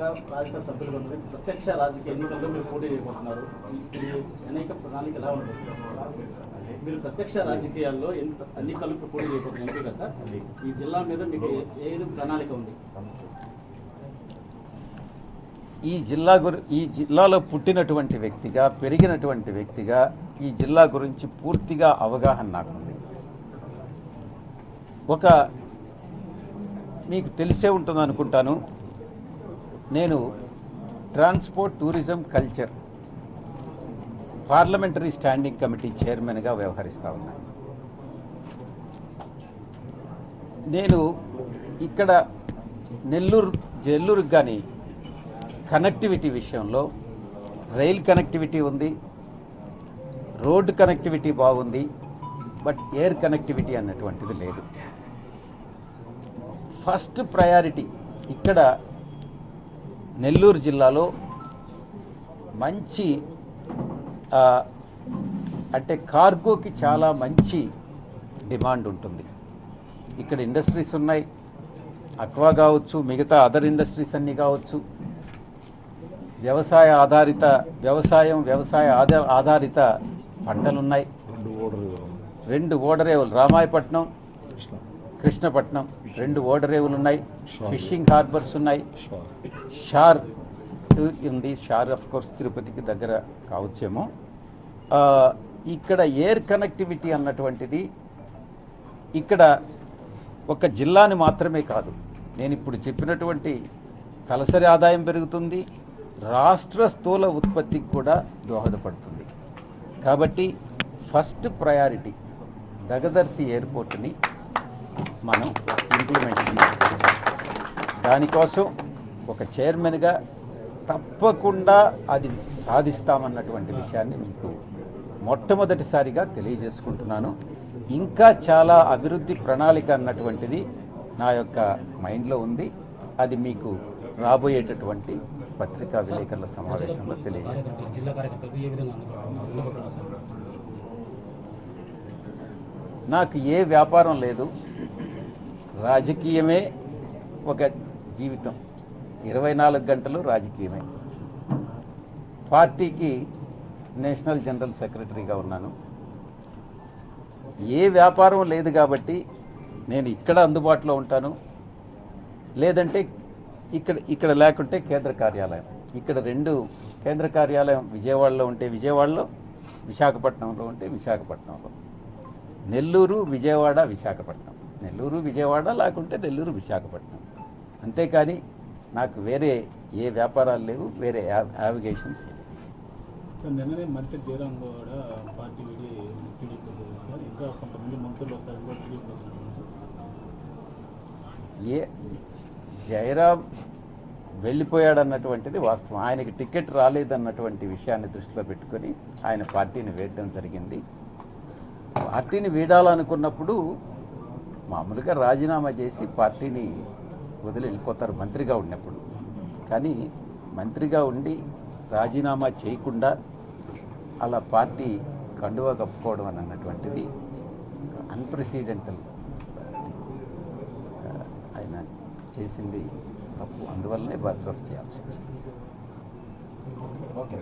రాజ్యసభ ప్రత్యక్ష రాజకీయ ఎన్నికల్లో మీరు పోటీ చేయబోతున్నారు. అనేక ప్రణాళిక ఎలా ఉంటుంది మీరు ప్రత్యక్ష రాజకీయాల్లో పోటీ చేయబోతున్నారు సార్? ఈ జిల్లా మీద మీకు ఏది ప్రణాళిక ఉంది? ఈ జిల్లా గురి ఈ జిల్లాలో పుట్టినటువంటి వ్యక్తిగా పెరిగినటువంటి వ్యక్తిగా ఈ జిల్లా గురించి పూర్తిగా అవగాహన నాకుంది. ఒక మీకు తెలిసే ఉంటుంది అనుకుంటాను నేను transport tourism culture parliamentary standing committee చైర్మన్గా వ్యవహరిస్తూ ఉన్నాను నేను ఇక్కడ నెల్లూరు నెల్లూరుకు కానీ కనెక్టివిటీ విషయంలో రైల్ కనెక్టివిటీ ఉంది రోడ్డు కనెక్టివిటీ బాగుంది బట్ ఎయిర్ కనెక్టివిటీ అన్నటువంటిది లేదు. ఫస్ట్ ప్రయారిటీ ఇక్కడ నెల్లూరు జిల్లాలో మంచి అంటే కార్గోకి చాలా మంచి డిమాండ్ ఉంటుంది. ఇక్కడ ఇండస్ట్రీస్ ఉన్నాయి. అక్వా కావచ్చు మిగతా అదర్ ఇండస్ట్రీస్ అన్నీ కావచ్చు. వ్యవసాయ ఆధారిత వ్యవసాయం వ్యవసాయ ఆధార ఆధారిత పంటలున్నాయి రెండు ఓడరేవులు రామాయపట్నం కృష్ణపట్నం రెండు ఓడరేవులు ఉన్నాయి ఫిషింగ్ హార్బర్స్ ఉన్నాయి. షార్ ఉంది షార్ ఆఫ్ కోర్స్ తిరుపతికి దగ్గర కావచ్చేమో. ఇక్కడ ఎయిర్ కనెక్టివిటీ అన్నటువంటిది ఇక్కడ ఒక జిల్లాని మాత్రమే కాదు. నేను ఇప్పుడు చెప్పినటువంటి తలసరి ఆదాయం పెరుగుతుంది రాష్ట్ర స్థూల ఉత్పత్తికి కూడా దోహదపడుతుంది. కాబట్టి ఫస్ట్ ప్రయారిటీ దగదర్తి ఎయిర్పోర్ట్ని మనం ఇంప్లిమెంట్ దానికోసం ఒక చైర్మన్గా తప్పకుండా అది సాధిస్తామన్నటువంటి విషయాన్ని మీకు మొట్టమొదటిసారిగా తెలియజేసుకుంటున్నాను. ఇంకా చాలా అభివృద్ధి ప్రణాళిక అన్నటువంటిది నా యొక్క మైండ్లో ఉంది. అది మీకు రాబోయేటటువంటి పత్రికా విలేకరుల సమావేశంలో తెలియజేస్తాను. నాకు ఏ వ్యాపారం లేదు. రాజకీయమే ఒక జీవితం. ఇరవై నాలుగు గంటలు రాజకీయమే. పార్టీకి నేషనల్ జనరల్ సెక్రటరీగా ఉన్నాను. ఏ వ్యాపారం లేదు కాబట్టి నేను ఇక్కడ అందుబాటులో ఉంటాను. లేదంటే ఇక్కడ ఇక్కడ లేకుంటే కేంద్ర కార్యాలయం. ఇక్కడ రెండు కేంద్ర కార్యాలయం విజయవాడలో ఉంటే విజయవాడలో విశాఖపట్నంలో ఉంటే విశాఖపట్నంలో. నెల్లూరు విజయవాడ విశాఖపట్నం. నెల్లూరు విజయవాడ లేకుంటే నెల్లూరు విశాఖపట్నం. అంతేకాని నాకు వేరే ఏ వ్యాపారాలు లేవు వేరే యావిగేషన్స్ లేవు. సార్ నిన్ననే మంత్రి జయరాం కూడా పార్టీ విడి టీడీపీ వచ్చారు సార్. ఇంకా కొంతమంది మంత్రులు వస్తారని కూడా టీడీపీ వస్తున్నారు ఏ జయరాం వెళ్ళిపోయాడన్నటువంటిది వాస్తవం. ఆయనకి టికెట్ రాలేదన్నటువంటి విషయాన్ని దృష్టిలో పెట్టుకొని ఆయన పార్టీని వేయడం జరిగింది. పార్టీని వీడాలనుకున్నప్పుడు మామూలుగా రాజీనామా చేసి పార్టీని వదిలి వెళ్ళిపోతారు. మంత్రిగా ఉన్నప్పుడు. కానీ మంత్రిగా ఉండి రాజీనామా చేయకుండా అలా పార్టీ కండువా కప్పుకోవడం అని అన్నటువంటిది అన్ప్రెసిడెంటల్ ఆయన చేసింది తప్పు. అందువల్లనే బర్త్రఫ్ చేయాల్సి వచ్చింది. ఓకే.